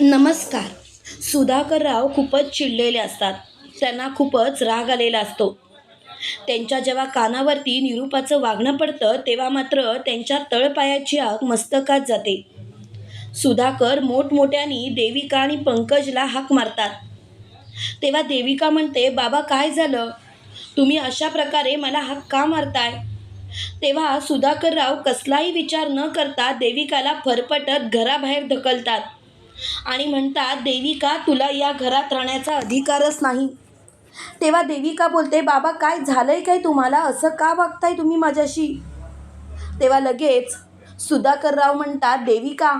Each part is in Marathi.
नमस्कार. सुधाकरराव खूपच चिडलेले असतात. त्यांना खूपच राग आलेला असतो. त्यांच्या जेव्हा कानावरती निरूपाचं वागणं पडतं तेव्हा मात्र त्यांच्या तळपायाची आग मस्तकात जाते. सुधाकर मोठमोठ्यानी देविका आणि पंकजला हाक मारतात. तेव्हा देविका म्हणते बाबा काय झालं? तुम्ही अशा प्रकारे मला हाक का मारताय? तेव्हा सुधाकरराव कसलाही विचार न करता देविकाला फरफटत घराबाहेर ढकलतात. आणि म्हणतात देविका तुला या घरात राहण्याचा अधिकारच नाही. तेव्हा देविका बोलते बाबा काय झालंय काय तुम्हाला? असं का वागताय तुम्ही माझ्याशी? तेव्हा लगेच सुधाकरराव म्हणतात देविका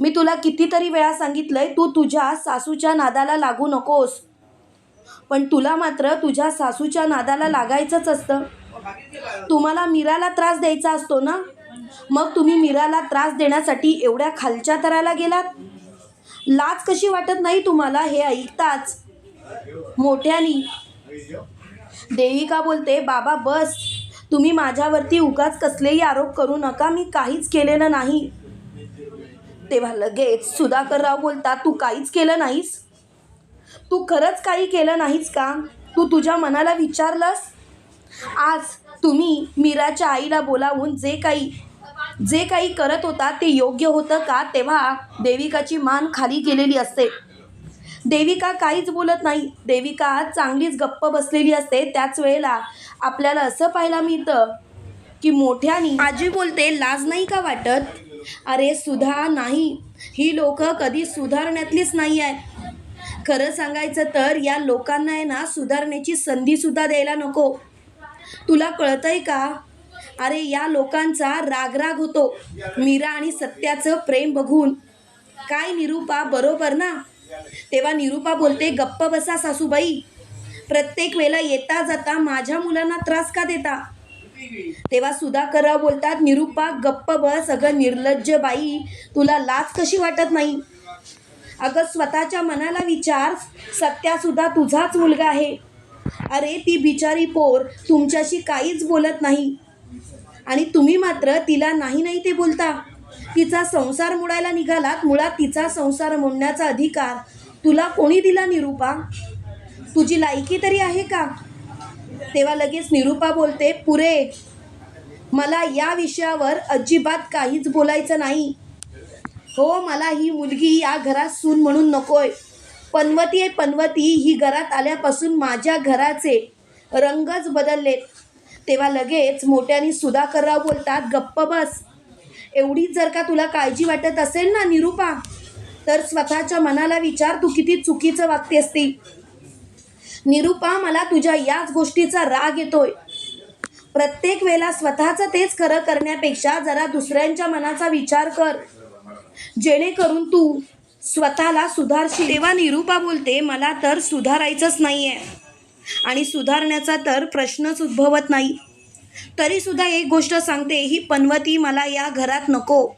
मी तुला कितीतरी वेळा सांगितलंय तू तुझ्या सासूच्या नादाला लागू नकोस. पण तुला मात्र तुझ्या सासूच्या नादाला लागायचंच असतं. तुम्हाला मीराला त्रास द्यायचा असतो ना? मग तुम्ही मीराला त्रास देण्यासाठी एवढ्या खालच्या तराला गेलात? लाज कशी वाटत नाही तुम्हाला? हे ऐकताच मोठ्यानी देविका बोलते बाबा बस. तुम्ही माझ्यावरती उगाच कसलेही आरोप करू नका. मी काहीच केलेलं नाही. तेव्हा लगेच सुधाकरराव बोलतात तू काहीच केलं नाहीस? तू खरंच काही केलं नाहीस का? तू तुझ्या मनाला विचारलंस? आज तुम्ही मीराच्या आईला बोलावून जे काही जे काही करत होता ते योग्य होतं का? तेव्हा देविकाची मान खाली गेलेली असते. देविका काहीच बोलत नाही. देविका चांगलीच गप्प बसलेली असते. त्याच वेळेला आपल्याला असं पाहायला मिळतं की मोठ्यानी आजी बोलते लाज नाही का वाटत? अरे सुधा नाही. ही लोक कधी सुधारण्यातलीच नाही आहेत. खरं सांगायचं तर या लोकांना आहे ना सुधारण्याची संधीसुद्धा द्यायला नको. तुला कळतंय का? अरे या लोकांचा रागराग होतो. मीरा आणि सत्याचं प्रेम बघून. काय निरूपा बरोबर ना? तेव्हा निरूपा बोलते गप्प बसा सासूबाई. प्रत्येक वेळेला येता जाता माझ्या मुलांना त्रास का देता? तेव्हा सुधाकरराव बोलतात निरूपा गप्प बस. अगं निर्लज्ज बाई तुला लाज कशी वाटत नाही? अगं स्वतःच्या मनाला विचार. सत्यासुद्धा तुझाच मुलगा आहे. अरे ती बिचारी पोर तुमच्याशी काहीच बोलत नाही. आणि तुम्ही मात्र तिला नाही नाही ते बोलता. तिचा संसार मोडायला निघालात मुळात तिचा संसार मोडण्याचा अधिकार तुला कोणी दिला निरूपा? तुझी लायकी तरी आहे का? तेव्हा लगेच निरूपा बोलते पुरे मला या विषयावर अजिबात काहीच बोलायचं नाही. हो मला ही मुलगी या घरात सून म्हणून नकोय. पनवती आहे पनवती ही घरात आल्यापासून माझ्या घराचे रंगच बदललेत. तेव्हा लगेच मोठ्याने सुधाकरराव बोलतात गप्प बस. एवढीच जर का तुला काळजी वाटत असेल ना निरूपा तर स्वतःच्या मनाला विचार तू किती चुकीचं वागतेस असती निरूपा मला तुझ्या याच गोष्टीचा राग येतोय. प्रत्येक वेळेला स्वतःचं तेच खरं करण्यापेक्षा जरा दुसऱ्यांच्या मनाचा विचार कर. जेणेकरून तू स्वतःला सुधारशील. तेव्हा निरूपा बोलते मला तर सुधारायचंच नाही आहे आणि सुधारण्याचा तर प्रश्नच उद्भवत नाही. तरीसुद्धा एक गोष्ट सांगते ही पनवती मला या घरात नको.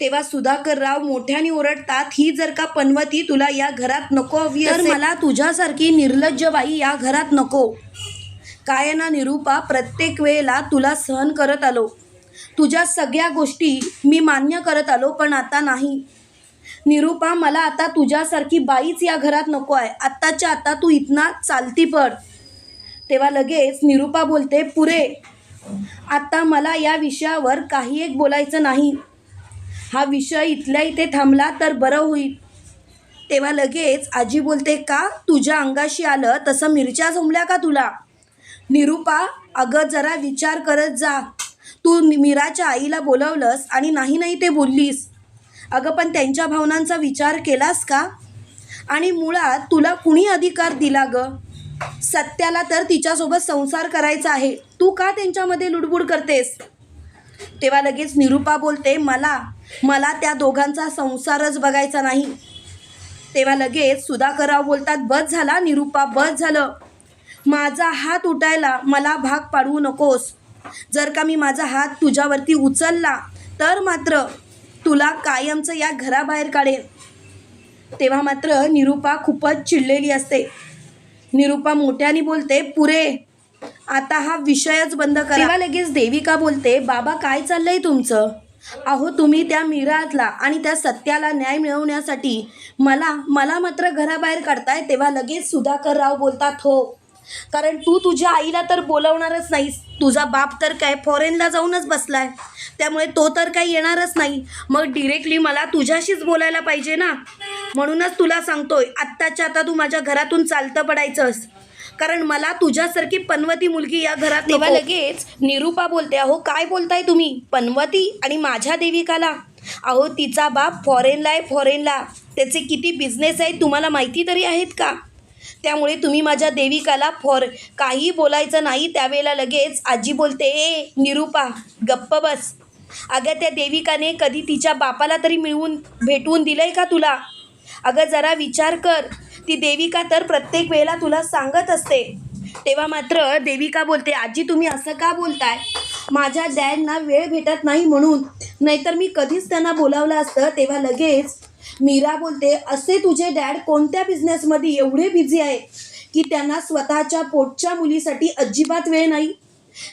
तेव्हा सुधाकरराव मोठ्याने ओरडतात ही जर का पनवती तुला या घरात नको हवी तर मला तुझ्यासारखी निर्लज्ज बाई या घरात नको. काय ना निरूपा प्रत्येक वेळेला तुला सहन करत आलो. तुझ्या सगळ्या गोष्टी मी मान्य करत आलो पण आता नाही. निरूपा मला आता तुझ्यासारखी बाईच या घरात नको आहे. आत्ताच्या आता तू इथना चालती पड. तेव्हा लगेच निरूपा बोलते पुरे आत्ता मला या विषयावर काही एक बोलायचं नाही. हा विषय इथल्या इथे थांबला तर बरं होईल. तेव्हा लगेच आजी बोलते का तुझ्या अंगाशी आलं तसं मिरच्या जमल्या का तुला? निरूपा अगं जरा विचार करत जा. तू मीराच्या आईला बोलवलंस आणि नाही नाही ते बोललीस. अगं पण त्यांच्या भावनांचा विचार केलास का? आणि मुळात तुला कुणी अधिकार दिला ग? सत्याला तर तिच्यासोबत संसार करायचा आहे. तू का त्यांच्यामध्ये लुडबुड करतेस? तेव्हा लगेच निरूपा बोलते मला मला त्या दोघांचा संसारच बघायचा नाही. तेव्हा लगेच सुधाकरराव बोलतात बस झाला निरूपा बस झालं. माझा हात उठायला मला भाग पाडवू नकोस. जर का मी माझा हात तुझ्यावरती उचलला तर मात्र तुला कायमचं या घराबाहेर काढेन. तेव्हा मात्र निरूपा खूपच चिडलेली असते. निरूपा मोठ्याने बोलते पुरे आता हा विषयच बंद करा. लगेच देविका बोलते बाबा काय चाललंय तुमचं? अहो तुम्ही त्या मिरातला आणि त्या सत्याला न्याय मिळवण्यासाठी मला मला मात्र घराबाहेर काढताय. तेव्हा लगेच सुधाकर राव बोलतात हो कारण तू तुझ्या आईला तर बोलवणारच नाहीस. तुझा बाप तर काय फॉरेनला जाऊनच बसलाय. त्यामुळे तो तर काही येणारच नाही. मग डिरेक्टली मला तुझ्याशीच बोलायला पाहिजे ना? म्हणूनच तुला सांगतोय आत्ताच्या आता तू माझ्या घरातून चालतं पडायचंस. कारण मला तुझ्यासारखी पनवती मुलगी या घरात तेव्हा लगेच निरूपा बोलते अहो काय बोलताय तुम्ही? पनवती आणि माझ्या देविकाला? अहो तिचा बाप फॉरेनला आहे फॉरेनला त्याचे किती बिझनेस आहेत तुम्हाला माहिती तरी आहेत का? त्यामुळे तुम्ही माझ्या देविकाला फॉर. काही बोलायचं नाही त्यावेळेला लगेच आजी बोलते ए निरूपा गप्प बस. अगं त्या देविकाने कधी तिच्या बापाला तरी मिळवून भेटवून दिलंय का तुला? अगं जरा विचार कर. ती देविका तर प्रत्येक वेळेला तुला सांगत असते. तेव्हा मात्र देविका बोलते आजी तुम्ही असं का बोलताय? माझ्या डॅडना वेळ भेटत नाही म्हणून. नाहीतर मी कधीच त्यांना बोलावलं असतं. तेव्हा लगेच मीरा बोलते असे तुझे डॅड कोणत्या बिझनेसमध्ये एवढे बिझी आहेत की त्यांना स्वतःच्या पोटच्या मुलीसाठी अजिबात वेळ नाही?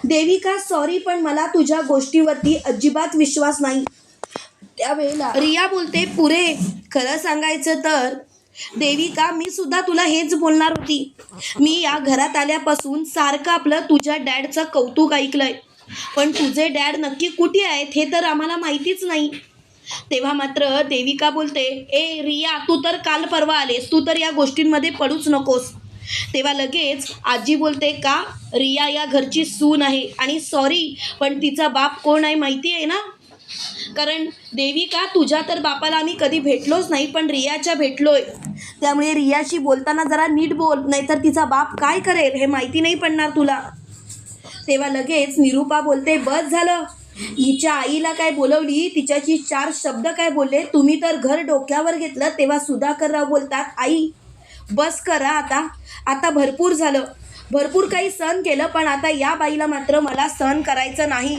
देविका सॉरी पण मला तुझ्या गोष्टीवरती अजिबात विश्वास नाही. त्यावेळेला रिया बोलते पुरे खरं सांगायचं तर देविका मी सुद्धा तुला हेच बोलणार होती. मी या घरात आल्यापासून सारखं आपलं तुझ्या डॅडचं कौतुक ऐकलंय. पण तुझे डॅड नक्की कुठे आहेत हे तर आम्हाला माहितीच नाही. तेव्हा मात्र देविका बोलते ए रिया तू तर काल परवा आलेस तू तर या गोष्टींमध्ये पडूच नकोस. तेव्हा लगेच आजी बोलते का? रिया या घरची सून आहे आणि सॉरी पण तिचा बाप कोण आहे माहिती आहे ना? कारण देविका तुझ्या तर बापाला आम्ही कधी भेटलोच नाही पण रियाच्या भेटलोय. त्यामुळे रियाशी बोलताना जरा नीट बोल नाहीतर तिचा बाप काय करेल हे माहिती नाही पडणार तुला. तेव्हा लगेच निरूपा बोलते बस झालं हिच्या आईला काय बोलवली? तिच्याशी चार शब्द काय बोलले? तुम्ही तर घर डोक्यावर घेतलं तेव्हा सुधाकरराव बोलतात आई बस करा आता. आता भरपूर झालं. भरपूर काही सण केलं पण आता या बाईला मात्र मला सहन करायचं नाही.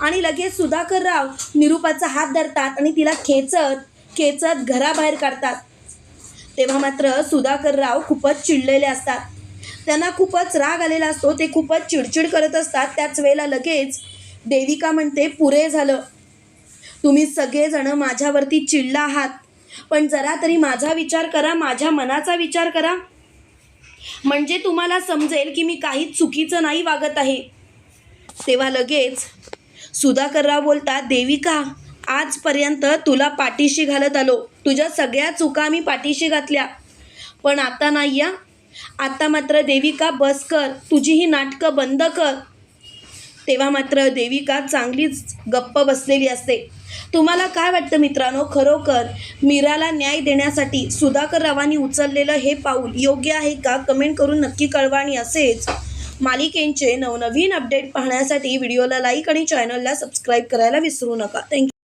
आणि लगेच सुधाकरराव निरूपाचा हात धरतात आणि तिला खेचत खेचत घराबाहेर काढतात. तेव्हा मात्र सुधाकरराव खूपच चिडलेले असतात. त्यांना खूपच राग आलेला असतो ते खूपच चिडचिड करत असतात. त्याच वेळेला लगेच देविका म्हणते पुरे झालं. तुम्ही सगळेजणं माझ्यावरती चिडला आहात. पण जरा तरी माझा विचार करा माझ्या मनाचा विचार करा. म्हणजे तुम्हाला समजेल की मी काहीच चुकीचं नाही वागत आहे. तेव्हा लगेच सुधाकरराव बोलतात देविका आजपर्यंत तुला पाठीशी घालत आलो. तुझ्या सगळ्या चुका मी पाठीशी घातल्या. पण आता नाही या आता मात्र देविका बस कर. तुझी ही नाटकं बंद कर. तेव्हा मात्र देविका चांगलीच गप्प बसलेली असते. तुम्हाला काय वाटतं मित्रांनो? खरोखर मीराला न्याय देण्यासाठी सुधाकर रावांनी उचललेलं हे पाऊल योग्य आहे का? कमेंट करून नक्की कळवा आणि असेच मालिकेंचे नवनवीन अपडेट पाहण्यासाठी व्हिडिओला लाईक आणि चॅनलला सबस्क्राईब करायला विसरू नका. थँक्यू